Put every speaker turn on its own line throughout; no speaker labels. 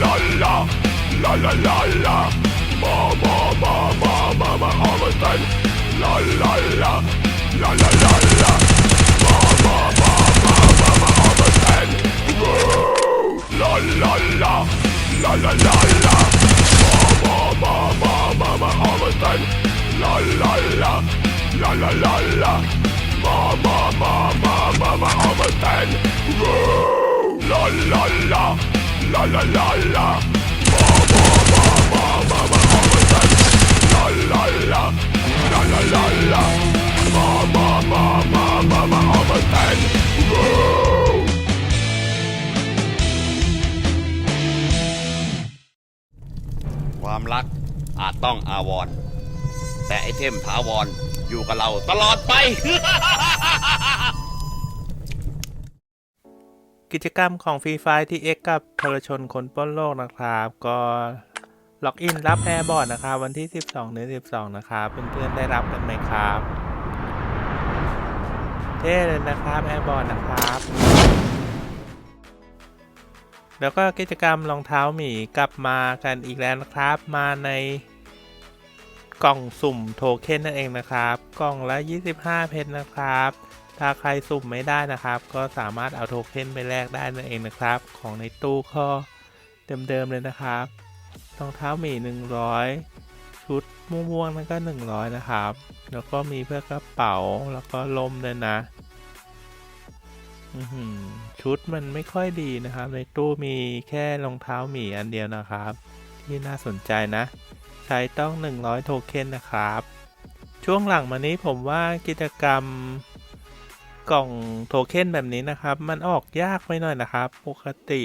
la la la la la la ma ma ma ma ma ma Armageddon la la la la la la la ma ma ma ma ma ma Armageddon Woo! la la la la la la la ma ma ma ma ma ma Armageddon la la la la la la la ma ma ma ma ma ma Armageddon Woo! la la la la la la la la la
ความรักอาจต้องอาวร์แต่ไอเทมถาวรออยู่กับเราตลอดไป
กิจกรรมของฟรีไฟที่เอ็กกับทรชนคนป้นโลกนะครับ ก็ล็อกอินรับแอร์บอร์ดนะครับ วันที่ 12เดือน12 นะครับเพื่อนๆได้รับกันไหมครับเท่เลยนะครับแอร์บอร์ดนะครับ แล้วก็กิจกรรมรองเท้าหมีกลับมากันอีกแล้วนะครับ มาในกล่องสุ่มโทเค็นนั่นเองนะครับ กล่องละ 25 เพชรนะครับ ถ้าใครสุ่มไม่ได้นะครับ ก็สามารถเอาโทเค็นไปแลกได้นั่นเองนะครับ ของในตู้ก็เดิมๆเลยนะครับรองเท้าหมี 100 ชุดม่วงๆนั่นก็ 100 นะครับ แล้วก็มีเพื่อกระเป๋าแล้วก็ลมด้วยนะชุดมันไม่ค่อยดีนะครับ ในตู้มีแค่รองเท้าหมีอันเดียวนะครับ ที่น่าสนใจนะ ใช้ต้อง 100 โทเค็นนะครับ ช่วงหลังมานี้ผมว่ากิจกรรม กล่องโทเค็นแบบนี้นะครับ มันออกยากไปหน่อยนะครับ ปกติ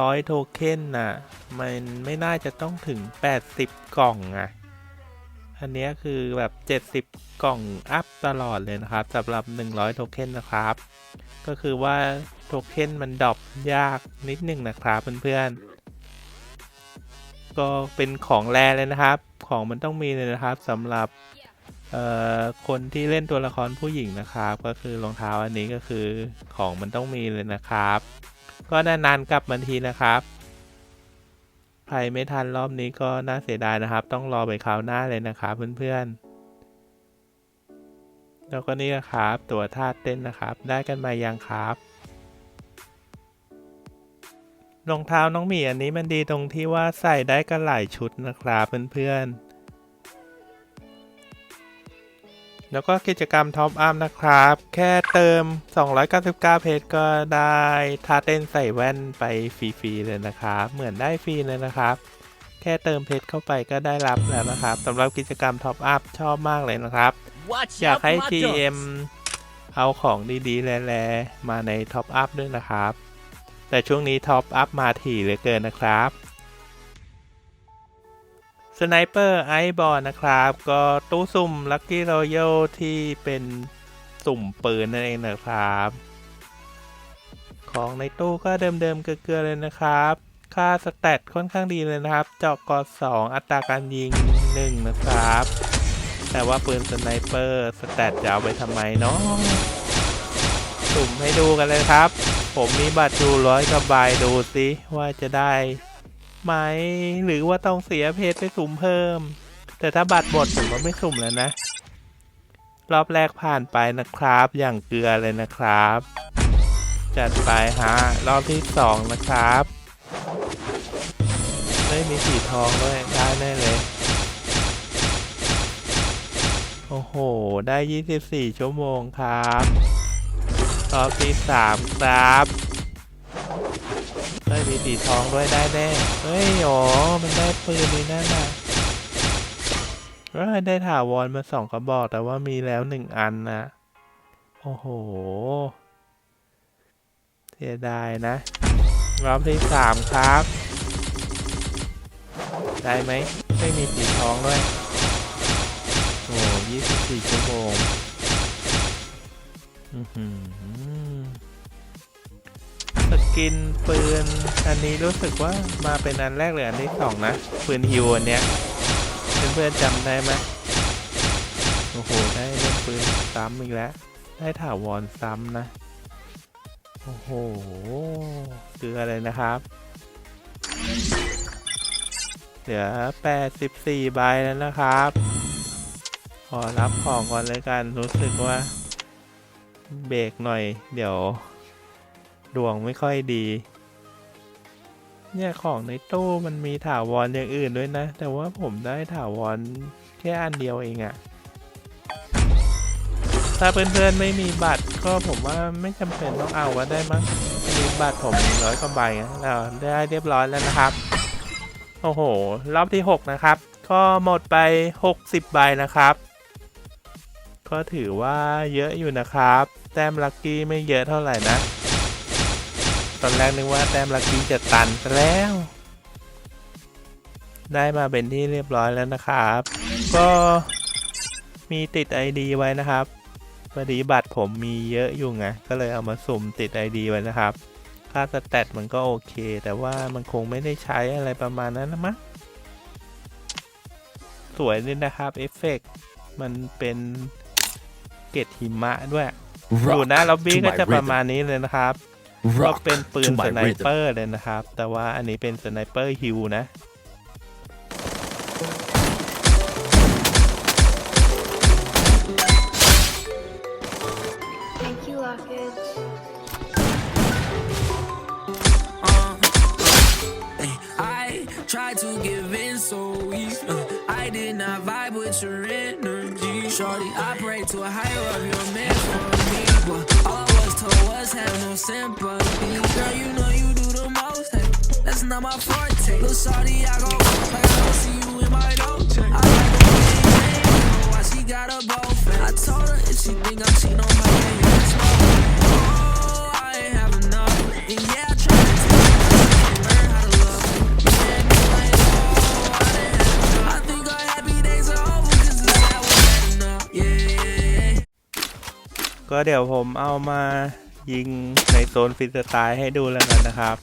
ร้อยโทเค็นน่ะ มันไม่น่าจะต้องถึง 80 กล่องอะอันนี้คือแบบ 70 กล่องอัพตลอดเลยนะครับสำหรับ 100 โทเค็นนะครับ ก็คือว่าโทเค็นมันดรอปยากนิดหนึ่งนะครับเพื่อนๆ ก็เป็นของแรเลยนะครับ ของมันต้องมีเลยนะครับสำหรับ คนที่เล่นตัวละครผู้หญิงนะครับ ก็คือรองเท้าอันนี้ก็คือของมันต้องมีเลยนะครับ ก็นานๆกลับมาทีนะครับใครไม่ทันรอบนี้ก็น่าเสียดายนะครับ ต้องรอไปคราวหน้าเลยนะครับเพื่อนๆ แล้วก็นี่นะครับ ตัวท่าเต้นนะครับ ได้กันมายังครับรองเท้าน้องหมีอันนี้มันดีตรงที่ว่าใส่ได้กันหลายชุดนะครับเพื่อนๆ แล้วก็กิจกรรมท็อปอัพนะครับ แค่เติม 299 เพชรก็ได้ท่าเต้นใส่แว่นไปฟรีๆเลยนะครับ เหมือนได้ฟรีเลยนะครับ แค่เติมเพชรเข้าไปก็ได้รับแล้วนะครับสำหรับกิจกรรมท็อปอัพชอบมากเลยนะครับ อยากให้ GM เอาของดีๆแลๆมาในท็อปอัพด้วยนะครับ แต่ช่วงนี้ท็อปอัพมาถี่เหลือเกินนะครับ สไนเปอร์ไอบอลนะครับ ก็ตู้สุ่มลั c กี้รอยัลที่เป็นสุ่มปืนนั่นเองนะครับ ของในตู้ก็เดิมๆเกลือๆเลยนะครับ ค่าสแตทค่อนข้างดีเลยนะครับ เจาะกอ2อัตราการยิง 1 นะครับ แต่ว่าปืนสไนเปอร์สแตทจะเอาไปทำไมเนาะสุ่มให้ดูกันเลยครับ ผมมีบัตรอยู่ร้อยกว่าใบดูสิว่าจะได้ ไหม หรือว่าต้องเสียเพจไปสุ่มเพิ่ม แต่ถ้าบัตรหมดผมก็ไม่สุ่มแล้วนะ รอบแรกผ่านไปนะครับ อย่างเกลือเลยนะครับ จัดไปฮะ รอบที่สองนะครับไม่มีสีทองด้วย ได้แน่เลย โอ้โห ได้ 24 ชั่วโมงครับ รอบที่สามครับ ได้มีสีทองด้วยได้แน่เฮ้ยโอ้มันได้ปืนนี่นั่นน่ะเอ้ยได้ถาวรมาสองกระบอกแต่ว่ามีแล้วหนึ่งอันนะโอ้โหเสียดายนะรอบที่สามครับ ได้ไหมไม่มีสีทองด้วยโอ้ยี่สิบสี่ชั่วโมงอือหือ กินปืน อันนี้รู้สึกว่ามาเป็นอันแรกหรืออันที่สองนะ ปืนฮิวอันเนี้ยเพื่อนๆจำได้ไหมโอ้โห ได้เล่นปืนซ้ำอีกแล้ว ได้ถาวรซ้ำนะ โอ้โหเกืออะไรนะครับ เหลือ 84 ใบแล้วนะครับ ขอรับของก่อนเลยกัน รู้สึกว่า เบรกหน่อย เดี๋ยว ดวงไม่ค่อยดี เนี่ยของในตู้มันมีถาวรอย่างอื่นด้วยนะ แต่ว่าผมได้ถาวรแค่อันเดียวเองอะถ้าเพื่อนๆไม่มีบัตรก็ผมว่าไม่จำเป็นต้องเอาก็ได้มั้งมีบัตรผมร้อยกว่าใบอะเราได้เรียบร้อยแล้วนะครับ โอ้โห รอบที่ 6 นะครับ ก็หมดไป 60 ใบนะครับ ก็ถือว่าเยอะอยู่นะครับ แต้มลัคกี้ไม่เยอะเท่าไหร่นะ อนแรกนึกว่าแต้มลัคกี้จะตันซะแล้ว ได้มาเป็นที่เรียบร้อยแล้วนะครับ ก็มีติด ID ไว้นะครับพอดีบัตรผมมีเยอะอยู่ไง ก็เลยเอามาสุ่มติด ID ไว้นะครับ ค่าสแตทมันก็โอเค แต่ว่ามันคงไม่ได้ใช้อะไรประมาณนั้นนะมั้งสวยเลยนะครับ เอฟเฟกต์มันเป็นเกล็ดหิมะด้วย อยู่หน้าล็อบบี้ก็จะประมาณนี้เลยนะครับ ก็เป็นปืนสไนเปอร์เลยนะครับ แต่ว่าอันนี้เป็นสไนเปอร์ฮิวนะ
Thank you, Rockets.
Ay, was have no sympathy. Girl, you know you do the most. Hey, that's not my forte. Little shorty, I go like I see
ก็เดี๋ยวผมเอามายิงในโซนฟรีสไตล์ให้ดูแล้วกันนะครับ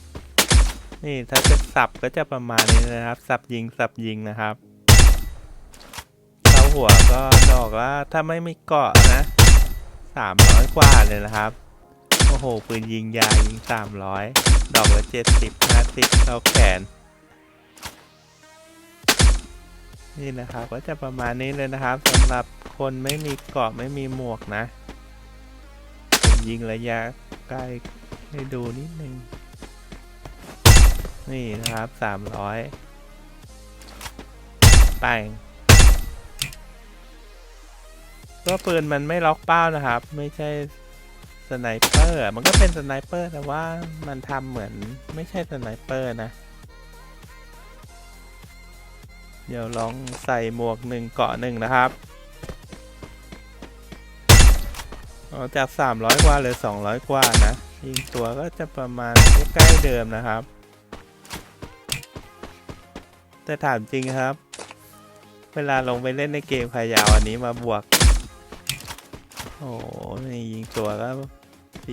นี่ถ้าจะสับก็จะประมาณนี้นะครับ สับยิงสับยิงนะครับเข้าหัวก็ดอกละถ้าไม่มีเกาะนะสามร้อยกว่าเลยนะครับ โอ้โหปืนยิงยายิงสามร้อยดอกละเจ็ดสิบห้าสิบเข้าแขน นี่นะครับก็จะประมาณนี้เลยนะครับสำหรับคนไม่มีเกาะไม่มีหมวกนะ ยิงระยะใกล้ให้ดูนิดนึง นี่นะครับสามร้อยแปงก็ปืนมันไม่ล็อกเป้านะครับ ไม่ใช่สไนเปอร์ มันก็เป็นสไนเปอร์แต่ว่ามันทำเหมือนไม่ใช่สไนเปอร์นะ เดี๋ยวลองใส่หมวกหนึ่งเกาะหนึ่งนะครับ จาก 300 กว่าเหลย200 กว่านะยิงตัวก็จะประมาณใกล้เดิมนะครับ แต่ถามจริงครับ เวลาลงไปเล่นในเกมใครอยาวอันนี้มาบวก โอ้โหนี่ยิงตัวก็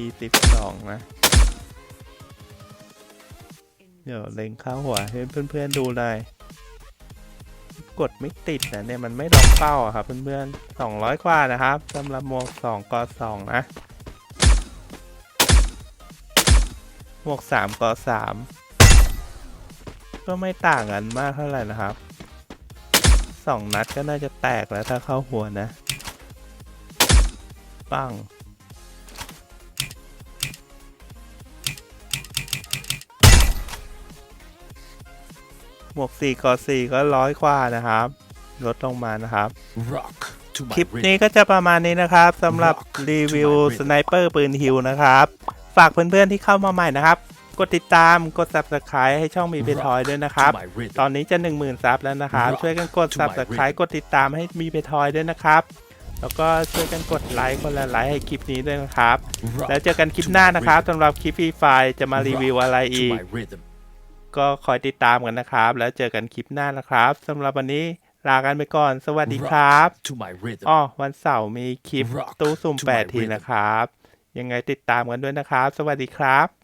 42นะเดี๋ยวเล็งเข้าหัวให้เพื่อนๆดูหน่อย กดไม่ติดนะเนี่ยมันไม่ล็อกเป้าอะครับเพื่อนๆ200กว่านะครับสำหรับหมวก2ก2นะหมวก3ก3ก็ไม่ต่างกันมากเท่าไหร่นะครับ2นัดก็น่าจะแตกแล้วถ้าเข้าหัวนะปัง หมวก4ก4ก็ร้อยกว่านะครับ ลดลงมานะครับ
Rock to
คลิปนี้ก็จะประมาณนี้นะครับสำหรับรีวิวสไนเปอร์ปืนฮิวนะครับ ฝากเพื่อนๆที่เข้ามาใหม่นะครับ กดติดตามกด subscribe ให้ช่องมีเพทอยด้วยนะครับ ตอนนี้จะ 10,000ซับแล้วนะครับ ช่วยกันกด subscribe กดติดตามให้มีเพทอยด้วยนะครับ แล้วก็ช่วยกันกดไลค์คนละไลค์ให้คลิปนี้ด้วยนะครับ แล้วเจอกันคลิปหน้านะครับสำหรับคลิปฟรีไฟจะมารีวิวอะไรอีก ก็คอยติดตามกันนะครับ แล้วเจอกันคลิปหน้านะครับสำหรับวันนี้ลากันไปก่อน สวัสดีครับ
to my rhythm
อ๋อวันเสาร์มีคลิป
Rock
ตู้สุ่ม
to my
แปดที
rhythm
นะครับ ยังไงติดตามกันด้วยนะครับ สวัสดีครับ